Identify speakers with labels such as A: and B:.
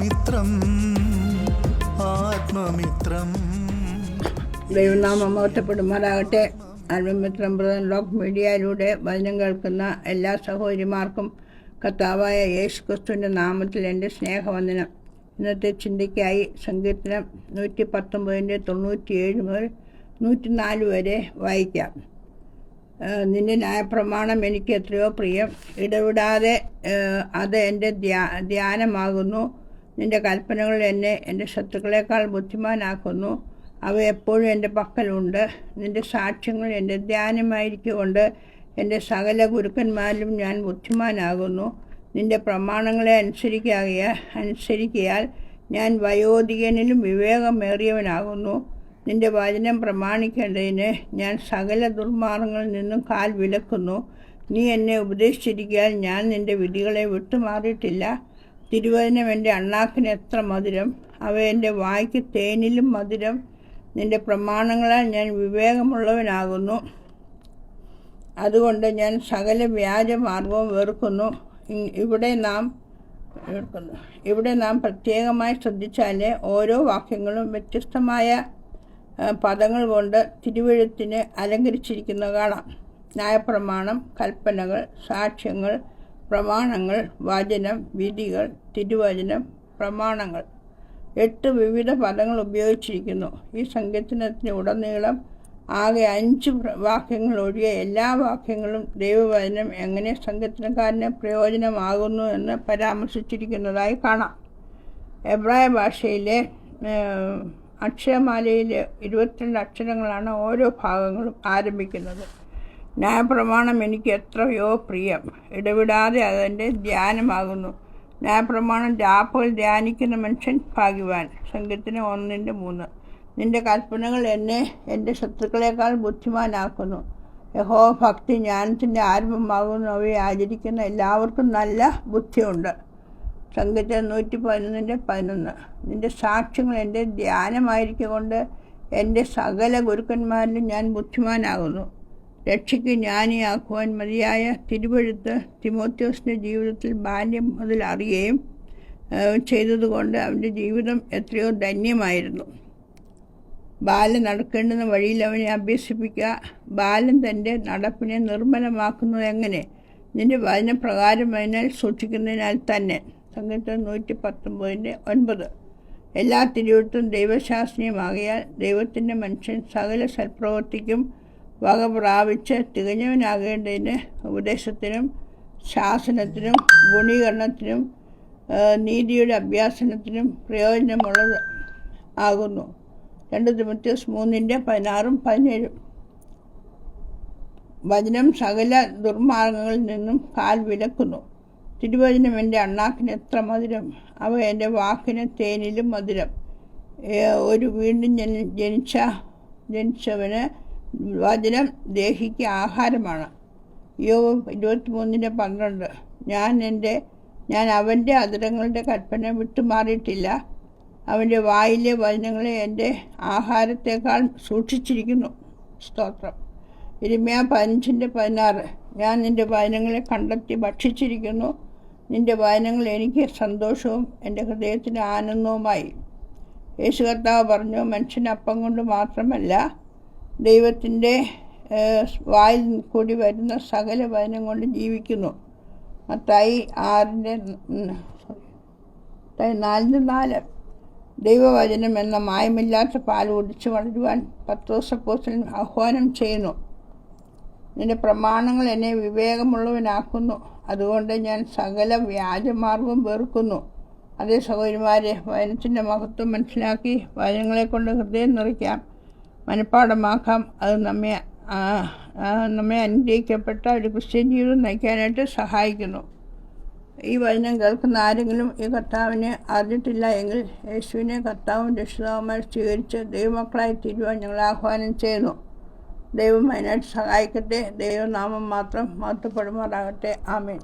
A: ആത്മമിത്രം ആത്മമിത്രം.
B: ദൈവനാമം മഹത്വപ്പെടുമാറാകട്ടെ ആത്മമിത്രം brother lock മീഡിയയിലൂടെ വചനം കേൾക്കുന്ന എല്ലാ സഹോദരിമാർക്കും കർത്താവായ യേശു ക്രിസ്തുവിന്റെ നാമത്തിൽ എന്റെ സ്നേഹവന്ദനം. ഇന്നത്തെ ചിന്തയ്ക്കായി സങ്കീർത്തനം നൂറ്റി പത്തൊമ്പതിന്റെ തൊണ്ണൂറ്റിയേഴ് മുതൽ നൂറ്റിനാല് വരെ വായിക്കാം. നിന്റെ ന്യായപ്രമാണം എനിക്ക് എത്രയോ പ്രിയം. ഇടവിടാതെ അത് എന്റെ ധ്യാ ധ്യാനമാകുന്നു. നിന്റെ കൽപ്പനകൾ എന്നെ എന്റെ ശത്രുക്കളെക്കാൾ ബുദ്ധിമാനാക്കുന്നു. അവ എപ്പോഴും എന്റെ പക്കലുണ്ട്. നിന്റെ സാക്ഷ്യങ്ങൾ എന്റെ ധ്യാനമായിരിക്കുകൊണ്ട് എന്റെ സകല ഗുരുക്കന്മാരിലും ഞാൻ ബുദ്ധിമാനാകുന്നു. നിന്റെ പ്രമാണങ്ങളെ അനുസരിക്കാകിയ അനുസരിക്കിയാൽ ഞാൻ വയോധികനിലും വിവേകമേറിയവനാകുന്നു. നിന്റെ വചനം പ്രമാണിക്കേണ്ടതിന് ഞാൻ സകല ദുർമാർഗങ്ങളിൽ നിന്നും കാൽ വിലക്കുന്നു. നീ എന്നെ ഉപദേശിച്ചിരിക്കാൻ ഞാൻ നിന്റെ വിധികളെ വിട്ടുമാറിയിട്ടില്ല. തിരുവചനം എന്റെ അണ്ണാക്കിന് എത്ര മധുരം. അവ എന്റെ വായ്ക്ക് തേനിലും മധുരം. നിന്റെ പ്രമാണങ്ങളാൽ ഞാൻ വിവേകമുള്ളവനാകുന്നു. അതുകൊണ്ട് ഞാൻ സകല വ്യാജമാർഗവും വെറുക്കുന്നു. ഇവിടെ നാം ഇവിടെ നാം പ്രത്യേകമായി ശ്രദ്ധിച്ചാലേ ഓരോ വാക്യങ്ങളും വ്യത്യസ്തമായ പദങ്ങൾ കൊണ്ട് തിരുവഴുത്തിന് അലങ്കരിച്ചിരിക്കുന്ന കാണാം. ന്യായപ്രമാണം കൽപ്പനകൾ സാക്ഷ്യങ്ങൾ പ്രമാണങ്ങൾ വചനം വിധികൾ തിരുവചനം പ്രമാണങ്ങൾ. എട്ട് വിവിധ പദങ്ങൾ ഉപയോഗിച്ചിരിക്കുന്നു. ഈ സങ്കീർത്തനത്തിന് ഉടനീളം ആകെ അഞ്ച് വാക്യങ്ങൾ ഒഴികെ എല്ലാ വാക്യങ്ങളും ദൈവവചനം എങ്ങനെ സങ്കീർത്തനക്കാരന് പ്രയോജനമാകുന്നു എന്ന് പരാമർശിച്ചിരിക്കുന്നതായി കാണാം. എബ്രായ ഭാഷയിലെ അക്ഷരമാലയിലെ ഇരുപത്തിരണ്ട് അക്ഷരങ്ങളാണ് ഓരോ ഭാഗങ്ങളും ആരംഭിക്കുന്നത്. ന്യായപ്രമാണം എനിക്ക് എത്രയോ പ്രിയം. ഇടവിടാതെ അതെന്റെ ധ്യാനമാകുന്നു. ന്യായപ്രമാണം രാപ്പകൽ ധ്യാനിക്കുന്ന മനുഷ്യൻ ഭാഗ്യവാൻ. സംഘത്തിന് ഒന്നിന്റെ മൂന്ന്. നിന്റെ കൽപ്പനകൾ എന്നെ എന്റെ ശത്രുക്കളെക്കാൾ ബുദ്ധിമാനാക്കുന്നു. യഹോ ഭക്തി ജ്ഞാനത്തിന്റെ ആരംഭമാകുന്നു. അവയെ ആചരിക്കുന്ന എല്ലാവർക്കും നല്ല ബുദ്ധിയുണ്ട്. സംഘത്തെ നൂറ്റി പതിനൊന്നിന്റെ പതിനൊന്ന്. നിന്റെ സാക്ഷ്യങ്ങൾ എന്റെ ധ്യാനമായിരിക്കൊണ്ട് എന്റെ സകല ഗുരുക്കന്മാരിലും ഞാൻ ബുദ്ധിമാനാകുന്നു. രക്ഷയ്ക്ക് ജ്ഞാനിയാക്കുവാൻ മതിയായ തിരുവഴുത്ത് തിമോത്യോസിന്റെ ജീവിതത്തിൽ ബാല്യം മുതൽ അറിയുകയും ചെയ്തതുകൊണ്ട് അവന്റെ ജീവിതം എത്രയോ ധന്യമായിരുന്നു. ബാലൻ നടക്കേണ്ടുന്ന വഴിയിൽ അവനെ അഭ്യസിപ്പിക്കുക ബാലൻ തന്റെ നടപ്പിനെ നിർമ്മലമാക്കുന്നത് എങ്ങനെ? നിന്റെ വചനപ്രകാരം അതിനാൽ സൂക്ഷിക്കുന്നതിനാൽ തന്നെ. സങ്കീർത്തനം നൂറ്റി പത്തൊമ്പതിന്റെ ഒൻപത്. എല്ലാ തിരുവഴുത്തും ദൈവശാസ്ത്രീയമാകിയാൽ ദൈവത്തിന്റെ മനുഷ്യൻ സകല സൽപ്രവൃത്തിക്കും വക പ്രാപിച്ച് തികഞ്ഞവനാകേണ്ടതിന് ഉപദേശത്തിനും ശാസനത്തിനും ഗുണീകരണത്തിനും നീതിയുടെ അഭ്യാസനത്തിനും പ്രയോജനമുള്ളത് ആകുന്നു. രണ്ട് തിമത്യോസ് മൂന്നിന്റെ പതിനാറും പതിനേഴും. വചനം സകല ദുർമാർഗങ്ങളിൽ നിന്നും കാൽ വിലക്കുന്നു. തിരുവചനം എന്റെ അണ്ണാക്കിന് എത്ര മധുരം? അവ എന്റെ വാക്കിന് തേനിലും മധുരം. ഒരു വീണ്ടും ജനിച്ച ജനിച്ചവന് വചനം ദേഹിക്ക് ആഹാരമാണ്. യോവ് ഇരുപത്തിമൂന്നിന്റെ പന്ത്രണ്ട്. ഞാൻ എന്റെ ഞാൻ അവന്റെ അതിരങ്ങളുടെ കൽപ്പന വിട്ടുമാറിയിട്ടില്ല അവന്റെ വായിലെ വചനങ്ങളെ എന്റെ ആഹാരത്തേക്കാൾ സൂക്ഷിച്ചിരിക്കുന്നു. സ്തോത്രം. ഇരുമയ പതിനഞ്ചിന്റെ പതിനാറ്. ഞാൻ നിന്റെ വചനങ്ങളെ കണ്ടെത്തി ഭക്ഷിച്ചിരിക്കുന്നു. നിന്റെ വചനങ്ങൾ എനിക്ക് സന്തോഷവും എന്റെ ഹൃദയത്തിന് ആനന്ദവുമായി. യേശു കർത്താവ് പറഞ്ഞു മനുഷ്യൻ അപ്പം കൊണ്ട് മാത്രമല്ല ദൈവത്തിന്റെ വായിൽ കൂടി വരുന്ന സകല വചനം കൊണ്ട് ജീവിക്കുന്നു. മത്തായി ആറിന്റെ മത്തായി നാലിന്റെ നാല്. ദൈവവചനം എന്ന മായമില്ലാത്ത പാൽ കുടിച്ച് വളരുവാൻ പത്രോസപ്പോസിൽ ആഹ്വാനം ചെയ്യുന്നു. നിന്റെ പ്രമാണങ്ങൾ എന്നെ വിവേകമുള്ളവനാക്കുന്നു. അതുകൊണ്ട് ഞാൻ സകല വ്യാജമാർഗം വെറുക്കുന്നു. അതേ സഹോദരിമാരെ വചനത്തിന്റെ മഹത്വം മനസ്സിലാക്കി വചനങ്ങളെ കൊണ്ട് ഹൃദയം നിറയ്ക്കാം. മനഃപ്പാടമാക്കാം. അത് നമ്മെ നമ്മെ അനുഗ്രഹിക്കപ്പെട്ട ഒരു ക്രിസ്ത്യൻ ജീവിതം നയിക്കാനായിട്ട് സഹായിക്കുന്നു. ഈ വചനം കേൾക്കുന്ന ആരെങ്കിലും ഈ കർത്താവിനെ അറിഞ്ഞിട്ടില്ല എങ്കിൽ യേശുവിനെ കർത്താവും രക്ഷിതാവുമായി സ്വീകരിച്ച് ദൈവമക്കളായി തീരുവാൻ ഞങ്ങൾ ആഹ്വാനം ചെയ്യുന്നു. ദൈവം അതിനായിട്ട് സഹായിക്കട്ടെ. ദൈവനാമം മാത്രം മാറ്റപ്പെടുമാറാകട്ടെ ആമേൻ.